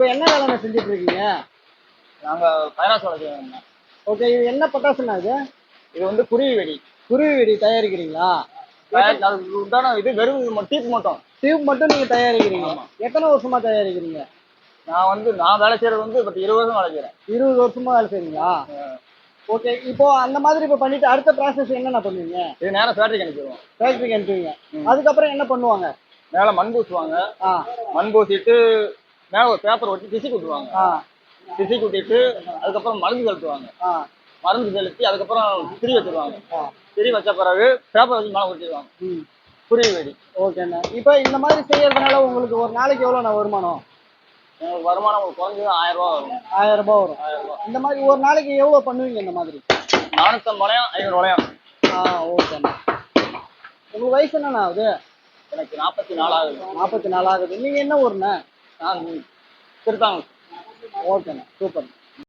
இப்போ என்ன வேலை செஞ்சுட்டு இருக்கீங்க நாங்கள் பைனாஸ் வளர்க்குறோம் ஓகே இது என்ன பட்டாசுண்ணா இது? இது வந்து குருவி வெடி. குருவி வெடி தயாரிக்கிறீங்களா? அதுக்கு உண்டான இது வெறும் இது மட்டும் டீப் மட்டும். டியூப் மட்டும் நீங்க தயாரிக்கிறீங்க. எத்தனை வருஷமா தயாரிக்கிறீங்க? நான் வந்து நான் வேலை செய்கிறது வந்து பட் இருபது வருஷம் வேலை செய்கிறேன் இருபது வருஷமா வேலை செய்றீங்களா? ஓகே இப்போ அந்த மாதிரி இப்போ பண்ணிட்டு அடுத்த ப்ராசஸ் என்னென்ன பண்ணுவீங்க? இது நேரம் ஃபேக்ட்ரிக்கு அனுப்பிடுவோம். ஃபேக்ட்ரிக்கு அனுப்புவீங்க அதுக்கப்புறம் என்ன பண்ணுவாங்க? மேலே மண் பூசுவாங்க. மண் பூசிட்டு மேலே ஒரு பேப்பர் ஒட்டி திசி குட்டுவாங்க. திசி குட்டிட்டு அதுக்கப்புறம் மருந்து செலுத்துவாங்க மருந்து செலுத்தி அதுக்கப்புறம் திரி வச்சிருவாங்க. திரி வச்ச பிறகு பேப்பர் வச்சு மேலே ஊற்றிடுவாங்க குருவி வெடி. ஓகேண்ணா இப்போ இந்த மாதிரி செய்யறதுனால உங்களுக்கு ஒரு நாளைக்கு எவ்வளோண்ணா வருமானம்? எனக்கு வருமானம் ஒரு குறைஞ்சது ஆயிரம் ரூபா வரும். ஆயிரம் ரூபாய் வரும். ஆயிரம் ரூபா இந்த மாதிரி ஒரு நாளைக்கு எவ்வளோ பண்ணுவீங்க இந்த மாதிரி? நானூற்றம்பதாயிரம் ஐநூறு வளையம் ஆ ஓகேண்ணா உங்களுக்கு வயசு என்னண்ணா ஆகுது? எனக்கு நாற்பத்தி நாலாவது நாற்பத்தி நாலு ஆகுது. நீங்கள் என்ன ஊருண்ணா? நான் திருத்தாங்க ஓகேண்ணா சூப்பர்